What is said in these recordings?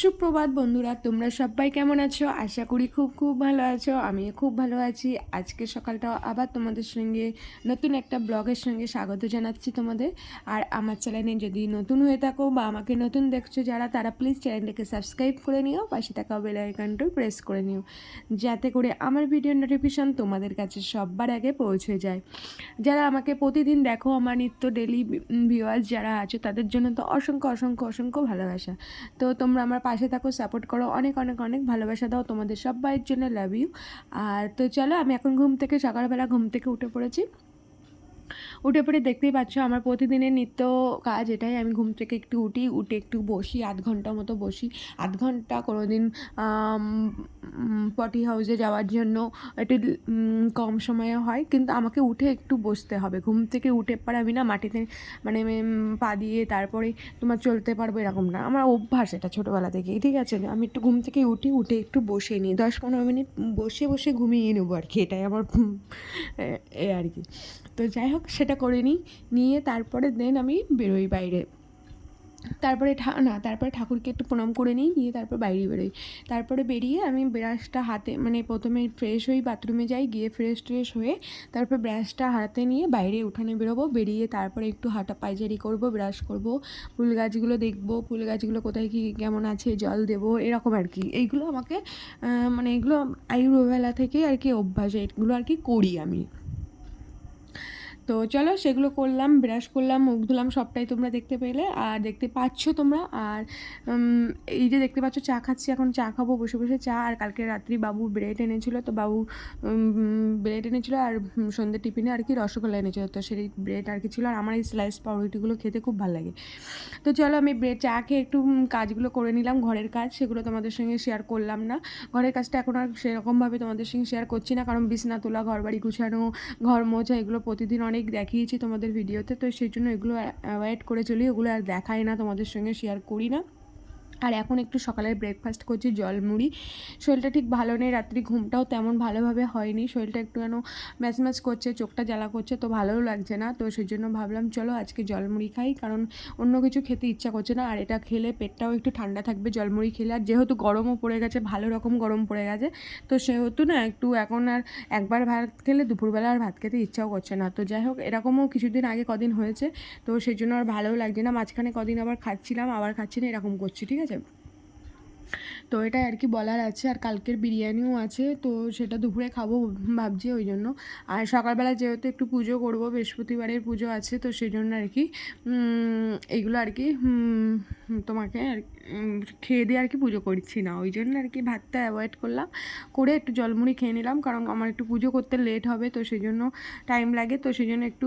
সুপ্রভাত বন্ধুরা, তোমরা সবাই কেমন আছো? আশা করি খুব খুব ভালো আছো, আমিও খুব ভালো আছি। আজকে সকালটা আবার তোমাদের সঙ্গে নতুন একটা ব্লগের সঙ্গে স্বাগত জানাচ্ছি তোমাদের। আর আমার চ্যানেলে যদি নতুন হয়ে থাকো বা আমাকে নতুন দেখছ যারা, তারা প্লিজ চ্যানেলটাকে সাবস্ক্রাইব করে নিও, পাশে থাকা বেল আইকনটা প্রেস করে নিও, যাতে করে আমার ভিডিও নোটিফিকেশন তোমাদের কাছে সবার আগে পৌঁছে যায়। যারা আমাকে প্রতিদিন দেখো আমার নিত্য ডেলি ভিউয়ার্স যারা আছো, তাদের জন্য তো অসংখ্য অসংখ্য অসংখ্য ভালোবাসা। তো তোমরা আমার পাশে থাকো সাপোর্ট করো। অনেক অনেক অনেক ভালোবাসা দাও তোমাদের সব বাইয়ের জন্য লাভ ইউ আর তো চলো, আমি এখন ঘুম থেকে, সকালবেলা ঘুম থেকে উঠে পড়েছি। উঠে পড়ে দেখতেই পাচ্ছ আমার প্রতিদিনের নিত্য কাজ এটাই। আমি ঘুম থেকে একটু উঠি, উঠে একটু বসি, আধ ঘণ্টা মতো বসি। আধ ঘণ্টা কোনো দিন পটি হাউসে যাওয়ার জন্য একটু কম সময়ে হয়। কিন্তু আমাকে উঠে একটু বসতে হবে। ঘুম থেকে উঠে পরে আমি না মাটিতে মানে পা দিয়ে তারপরে তোমার চলতে পারব এরকম না। আমার অভ্যাস এটা ছোটোবেলা থেকেই, ঠিক আছে? আমি একটু ঘুম থেকে উঠি, উঠে একটু বসে নিই। দশ পনেরো মিনিট বসে বসে ঘুমিয়ে নেব আর কি। এটাই আমার এ আর কি। তো যাই হোক, সেটা করে নিই নিয়ে তারপরে দেন আমি বেরোই বাইরে। তারপরে না, তারপরে ঠাকুরকে একটু প্রণাম করে নিই, নিয়ে তারপর বাইরে বেরোই। তারপরে বেরিয়ে আমি ব্রাশটা হাতে মানে প্রথমে ফ্রেশ হই বাথরুমে যাই, গিয়ে ফ্রেশ ট্রেশ হয়ে তারপর ব্রাশটা হাতে নিয়ে বাইরে উঠানে বেরোবো। বেরিয়ে তারপরে একটু হাঁটা পায়চারি করব ব্রাশ করব, ফুল গাছগুলো দেখব, ফুল গাছগুলো কোথায় কী, কেমন আছে, জল দেবো, এরকম আর কি। এইগুলো আমাকে মানে এগুলো আয়ুর্বেলা থেকে আর কি অভ্যাস, এগুলো আর কি করি আমি। তো চলো সেগুলো করলাম ব্রাশ করলাম, মুখ ধুলাম, সবটাই তোমরা দেখতে পেলে। আর দেখতে পাচ্ছ তোমরা, আর এই যে দেখতে পাচ্ছ চা খাচ্ছি, এখন চা খাব, বসে বসে চা। আর কালকে রাত্রি বাবু ব্রেড এনেছিল, তো বাবু ব্রেড এনেছিল আর সন্ধ্যে টিফিনে আর কি রসগোল্লা এনেছিল। তো সেই ব্রেড আর কি ছিল, আর আমার এই স্লাইস পাউরুটিগুলো খেতে খুব ভালো লাগে। তো চলো আমি ব্রেড, চা খেয়ে একটু কাজগুলো করে নিলাম, ঘরের কাজ। সেগুলো তোমাদের সঙ্গে শেয়ার করলাম না। ঘরের কাজটা এখন আর সেরকমভাবে তোমাদের সঙ্গে শেয়ার করছি না, কারণ বিছনা, তোলা ঘর বাড়ি গুছানো, ঘর মোছা, এগুলো প্রতিদিন অনেক দেখিয়েছি তোমাদের ভিডিওতে তো সেই জন্য এগুলো অ্যাভয়েড করে চলি ওগুলো আর দেখাই না তোমাদের সঙ্গে শেয়ার করি না। আর এখন একটু সকালের ব্রেকফাস্ট করছি, জল মুড়ি। শরীরটা ঠিক ভালো নেই, রাত্রি ঘুমটাও তেমন ভালোভাবে হয়নি। শরীরটা একটু যেন ম্যাচ ম্যাচ করছে, চোখটা জ্বালা করছে, তো ভালোও লাগছে না। তো সেই জন্য ভাবলাম, চলো আজকে জলমুড়ি খাই, কারণ অন্য কিছু খেতে ইচ্ছা করছে না। আর এটা খেলে পেটটাও একটু ঠান্ডা থাকবে জলমুড়ি খেলে। আর যেহেতু গরমও পড়ে গেছে, ভালো রকম গরম পড়ে গেছে, তো সেহেতু না একটু এখন আর একবার ভাত খেলে দুপুরবেলা আর ভাত খেতে ইচ্ছাও করছে না। তো যাই হোক, এরকমও কিছুদিন আগে কদিন হয়েছে, তো সেই জন্য আর ভালোও লাগছে না। মাঝখানে কদিন আবার খাচ্ছিলাম, আবার খাচ্ছি না, এরকম করছি, ঠিক আছে? তো এটা আর কি বলার আছে। আর কালকের বিরিয়ানিও আছে, তো সেটা দুপুরে খাব ভাবছি ওই জন্য। আর সকালবেলা যেহেতু একটু পুজো করব, বৃহস্পতিবারের পুজো আছে, তো সেই জন্য আর কি এগুলো এইগুলো আর কি তোমাকে আর খেয়ে দিয়ে আর কি পুজো করছি না। ওই জন্য আর কি ভাতটা অ্যাভয়েড করলাম। করে একটু জলমুড়ি খেয়ে নিলাম, কারণ আমার একটু পুজো করতে লেট হবে, তো সেই জন্য টাইম লাগে, তো সেই জন্য একটু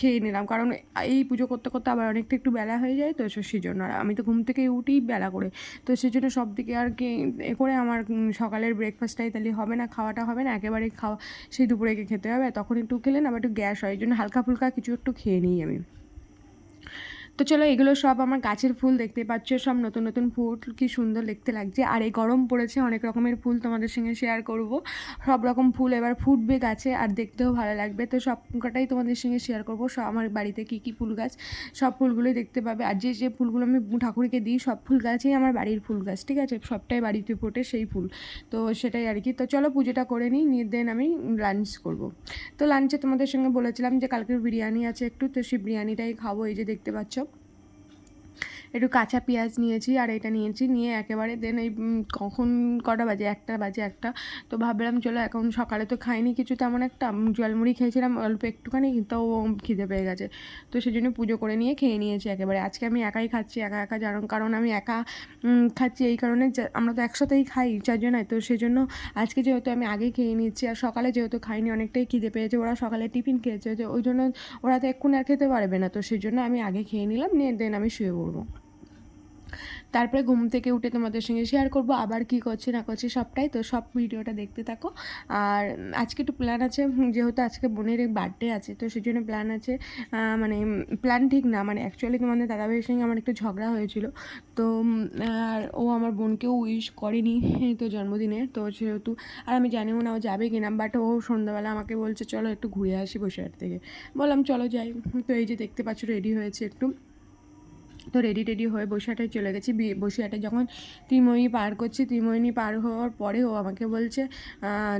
খেয়ে নিলাম। কারণ এই পুজো করতে করতে আবার অনেকটা একটু বেলা হয়ে যায়, তো সেই জন্য আর আমি তো ঘুম থেকে উঠি বেলা করে। তো সেই জন্য সব দিকে আর কি এ করে আমার সকালের ব্রেকফাস্টটাই তাহলে হবে না, খাওয়াটা হবে না, একেবারে খাওয়া, সেই দুপুরে খেতে হবে, তখন একটু খেলে না, আবার একটু গ্যাস হয়, এই জন্য হালকা ফুলকা কিছু একটু খেয়ে নিই আমি। তো চলো এগুলো সব আমার গাছের ফুল দেখতে পাচ্ছ, সব নতুন নতুন ফুল কি সুন্দর দেখতে লাগছে। আর এই গরম পড়েছে, অনেক রকমের ফুল তোমাদের সঙ্গে শেয়ার করব। সব রকম ফুল এবার ফুটবে গাছে আর দেখতেও ভালো লাগবে। তো সব কটাই তোমাদের সঙ্গে শেয়ার করব সব আমার বাড়িতে কী কী ফুল গাছ, সব ফুলগুলোই দেখতে পাবে। আর যে যে ফুলগুলো আমি ঠাকুরকে দিই, সব ফুল গাছই আমার বাড়ির ফুল গাছ, ঠিক আছে? সবটাই বাড়িতে ফোটে সেই ফুল। তো সেটাই আর কি। তো চলো পুজোটা করে নিই, নিয়ে দেন আমি লাঞ্চ করব। তো লাঞ্চে তোমাদের সঙ্গে বলেছিলাম যে কালকের বিরিয়ানি আছে একটু, তো সেই বিরিয়ানিটাই খাব, এই যে দেখতে পাচ্ছ। একটু কাঁচা পেঁয়াজ নিয়েছি আর এটা নিয়েছি, নিয়ে একেবারে দেন এই কখন কটা বাজে? একটা বাজে একটা। তো ভাবলাম চলো এখন সকালে তো খাইনি কিছু তেমন একটা। জলমুড়ি খেয়েছিলাম, অল্প একটুখানি কিন্তু খিদে পেয়ে গেছে। তো সেই জন্য পুজো করে নিয়ে খেয়ে নিয়েছি একেবারে। আজকে আমি একাই খাচ্ছি, একা একা জানো কারণ আমি একা খাচ্ছি এই কারণে আমরা তো একসাথেই খাই চারজনায় তো সেই জন্য আজকে যেহেতু আমি আগে খেয়ে নিচ্ছি আর সকালে যেহেতু খাইনি, অনেকটাই খিদে পেয়েছে। ওরা সকালে টিফিন খেয়েছে, যে ওই জন্য ওরা তো এক্ষুনি আর খেতে পারবে না। তো সেই জন্য আমি আগে খেয়ে নিলাম, নিয়ে দেন আমি শুয়ে পড়ব। তারপরে ঘুম থেকে উঠে তোমাদের সঙ্গে শেয়ার করব, আবার কি করছি, না করছি, সবটাই। তো সব ভিডিওটা দেখতে থাকো। আর আজকে একটু প্ল্যান আছে যেহেতু আজকে বোনের বার্থডে আছে, তো সেই জন্য প্ল্যান আছে মানে প্ল্যান ঠিক না। মানে অ্যাকচুয়ালি তোমাদের দাদাভাইয়ের সঙ্গে আমার একটু ঝগড়া হয়েছিল। তো আর ও আমার বোনকেও উইশ করেনি তো জন্মদিনে। তো সেহেতু, আর আমি জানিও না ও যাবে কিনা বাট ও সন্ধ্যাবেলা আমাকে বলছে, চলো একটু ঘুরে আসি বসে থেকে। বললাম, চলো যাই। তো এই যে দেখতে পাচ্ছ রেডি হয়েছে একটু। তো রেডি টেডি হয়ে বসিরহাটে চলে গেছি। বি- বসিরহাটে যখন ত্রিময়ী পার করছি ত্রিময়ী পার হওয়ার পরে ও আমাকে বলছে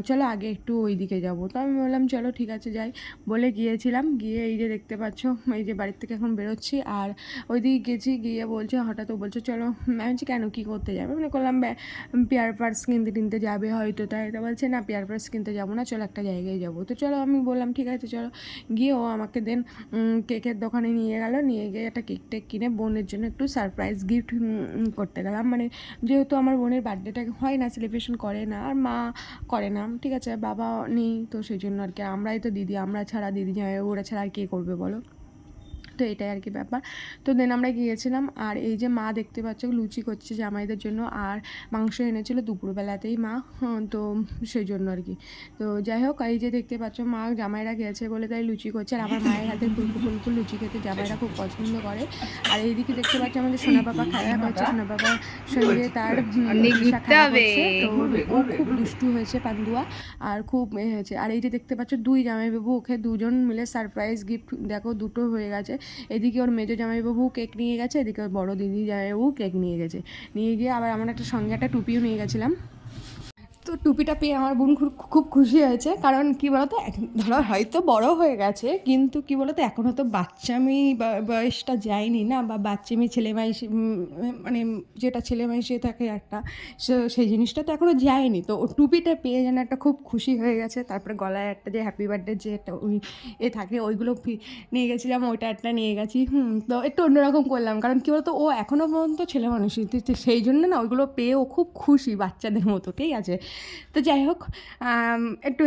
চলো আগে একটু ওই দিকে যাব। তো আমি বললাম, চলো ঠিক আছে, যাই। বলে গিয়েছিলাম, গিয়ে এই যে দেখতে পাচ্ছ, এই যে বাড়ির থেকে এখন বেরোচ্ছি আর ওই দিকে গেছি, গিয়ে বলছে, হঠাৎ ও বলছে, চলো। আমি বলছি, কেন? কী করতে যাবে? মানে করলাম "ব্যা- পেয়ার পার্স কিনতে, টিনতে যাবে হয়তো। তাই তো বলছে, না, পেয়ার পার্স কিনতে যাব না, চলো একটা জায়গায় যাব। তো চলো আমি বললাম, ঠিক আছে, চলো। গিয়ে ও আমাকে দেন কেকের দোকানে নিয়ে গেল, নিয়ে গিয়ে একটা কেক টেক কিনে বোনের জন্য একটু সারপ্রাইজ গিফট করতে গেলাম। মানে যেহেতু আমার বোনের বার্থডেটা হয় না সেলিব্রেশন করে না, আর মা করে না, ঠিক আছে, বাবা নেই, তো সেই জন্য আর কি। আমরাই তো দিদি, আমরা ছাড়া দিদি ওরা ছাড়া আর কে করবে বলো? তো এটাই আর কি ব্যাপার। তো দেন আমরা গিয়েছিলাম আর এই যে মা দেখতে পাচ্ছ লুচি করছে জামাইদের জন্য আর মাংস এনেছিল দুপুরবেলাতেই মা তো সেই জন্য আর কি। তো যাই হোক এই যে দেখতে পাচ্ছ মা জামাইরা গেছে বলে তাই লুচি করছে আর আমার মায়ের হাতে ফুলকু ফুলকু লুচি খেতে জামাইরা খুব পছন্দ করে। আর এইদিকে দেখতে পাচ্ছ আমাদের সোনা বাবা খেলা করছে সোনা বাবার সঙ্গে তার। তো ও খুব দুষ্টু হয়েছে পান্দুয়া আর খুব এ হয়েছে। আর এই যে দেখতে পাচ্ছ দুই জামাইবাবু ওকে দুজন মিলে সারপ্রাইজ গিফট দেখো দুটো হয়ে গেছে। এদিকে ওর মেজো জামাইবাবু কেক নিয়ে গেছে, এদিকে ওর বড় দিদি জামাইবাবু কেক নিয়ে গেছে। নিয়ে গিয়ে আবার আমার একটা সঙ্গে একটা টুপিও নিয়ে গেছিলাম। তো টুপিটা পেয়ে আমার বোন খুব খুশি হয়েছে। কারণ কি বলতো ধরো হয়তো বড় হয়ে গেছে, কিন্তু কি বলতো এখনও তো বাচ্চামি বয়সটা যায়নি না, বা বাচ্চামি ছেলে মাইসি মানে যেটা ছেলে মাইসে থাকে একটা, সে- সেই জিনিসটা তো এখনও যায়নি। তো ও টুপিটা পেয়ে যেন একটা খুব খুশি হয়ে গেছে, তারপরে গলায় একটা যে হ্যাপি বার্থডে যে একটা ওই এ থাকে, ওইগুলো নিয়ে গেছিলাম, ওইটা একটা নিয়ে গেছি, হুম, তো একটু অন্যরকম করলাম। কারণ কী বলতো, ও এখনও পর্যন্ত ছেলে মানুষই সেই জন্য না, ওইগুলো পেয়ে ও খুব খুশি বাচ্চাদের মতো, ঠিক আছে? তো যাই হোক একটু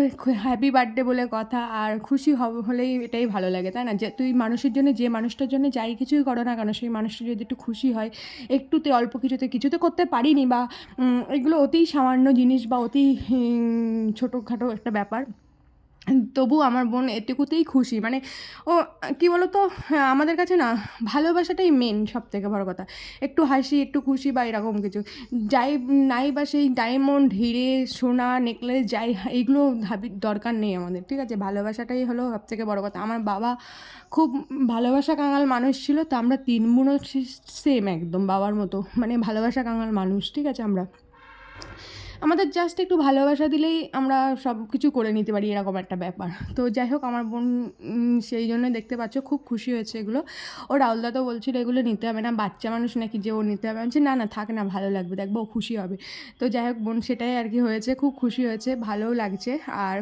হ্যাপি বার্থডে বলে কথা আর খুশি হব হলেই এটাই ভালো লাগে, তাই না? যে তুই মানুষের জন্য, যে মানুষটার জন্য যাই কিছুই করো না কেন, সেই মানুষটা যদি একটু খুশি হয়, একটুতে অল্প কিছুতে কিছুতে করতে পারিনি বা এগুলো অতি সামান্য জিনিস বা অতি ছোটোখাটো একটা ব্যাপার। তবু আমার বোন এটুকুতেই খুশি। মানে ও কী বলো তো হ্যাঁ, আমাদের কাছে না ভালোবাসাটাই মেন সব থেকে বড় কথা। একটু হাসি একটু খুশি বা এরকম কিছু। যাই নাই বা সেই ডায়মন্ড হিরে সোনা নেকলেস যাই এইগুলো ভাবি দরকার নেই আমাদের ঠিক আছে? ভালোবাসাটাই হলো সব থেকে বড় কথা। আমার বাবা খুব ভালোবাসা কাঙাল মানুষ ছিল তো আমরা তিন বোনও সেম একদম বাবার মতো। মানে ভালোবাসা কাঙাল মানুষ ঠিক আছে আমরা? আমাদের জাস্ট একটু ভালোবাসা দিলেই আমরা সব কিছু করে নিতে পারি, এরকম একটা ব্যাপার। তো যাই হোক, আমার বোন সেই জন্য দেখতে পাচ্ছ, খুব খুশি হয়েছে এগুলো। ও রাহুলদা তো বলছিল এগুলো নিতে হবে না, বাচ্চা মানুষ নাকি যে ও নিতে হবে। বলছে, না না, থাক না, ভালো লাগবে, দেখব ও খুশি হবে। তো যাই হোক, বোন, সেটাই আর কি হয়েছে, খুব খুশি হয়েছে, ভালোও লাগছে। আর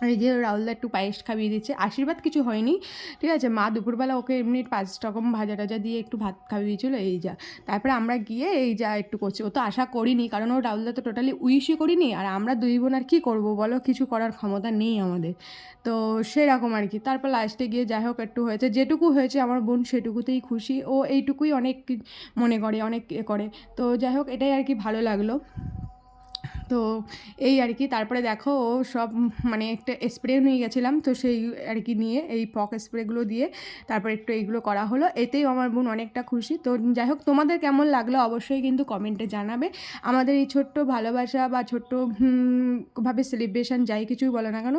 এই যে রাহুলদা একটু পায়েস খাইয়ে দিচ্ছে আশীর্বাদ কিছু হয়নি, ঠিক আছে? মা দুপুরবেলা ওকে এমনি পাঁচ রকম ভাজা টাজা দিয়ে একটু ভাত খাইয়ে দিয়েছিল, এই যা। তারপরে আমরা গিয়ে এই যা একটু করছি। ও তো আশা করিনি, কারণ ও রাহুলদা তো টোটালি উইশই করিনি। আর আমরা দুই বোন আর কী করব বলো? কিছু করার ক্ষমতা নেই আমাদের। তো সেরকম আর কি। তারপর লাস্টে গিয়ে যাই হোক, একটু হয়েছে। যেটুকু হয়েছে আমার বোন সেটুকুতেই খুশি। ও এইটুকুই অনেক মনে করে, অনেক করে। তো যাই হোক, এটাই আর কি ভালো লাগল। তো এই আর কি, তারপরে দেখো ও সব মানে একটা স্প্রে নিয়ে গেছিলাম, তো সেই আর কি নিয়ে এই ফক স্প্রেগুলো দিয়ে তারপর একটু এইগুলো করা হলো, এতেই আমার বোন অনেকটা খুশি। তো যাই হোক, তোমাদের কেমন লাগল অবশ্যই কিন্তু কমেন্টে জানাবে। আমাদের এই ছোট্ট ভালোবাসা বা ছোট্ট ভাবে সেলিব্রেশন যাই কিছুই বলো না কেন,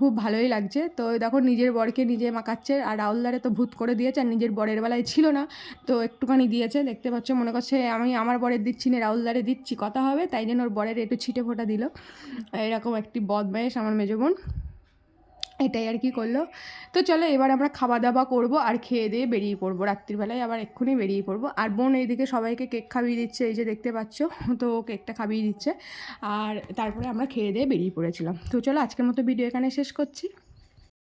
খুব ভালোই লাগছে। তো দেখো নিজের বরকে নিজে মাকাচ্ছে আর রাহুলদারে তো ভূত করে দিয়েছে, আর নিজের বরের বেলায় ছিল না। তো একটুখানি দিয়েছে, দেখতে পাচ্ছ মনে করছে আমি আমার বরের দিচ্ছি না, রাহুলদারে দিচ্ছি, কথা হবে, তাই জন্য ওর বরের একটু ছিটে ফোটা দিল। এরকম একটি বদমাইশ আমার মেজো বোন। এটাই আর কি করল। তো চলো এবার আমরা খাওয়া দাওয়া করব আর খেয়ে দিয়ে বেরিয়ে পড়ব। রাত্রিবেলায় আবার এক্ষুনি বেরিয়ে পড়ব। আর বোন এইদিকে সবাইকে কেক খাবিয়ে দিচ্ছে, এই যে দেখতে পাচ্ছ, তো কেকটা খাবিয়ে দিচ্ছে। আর তারপরে আমরা খেয়ে দিয়ে বেরিয়ে পড়েছিলাম। তো চলো আজকের মতো ভিডিও এখানে শেষ করছি।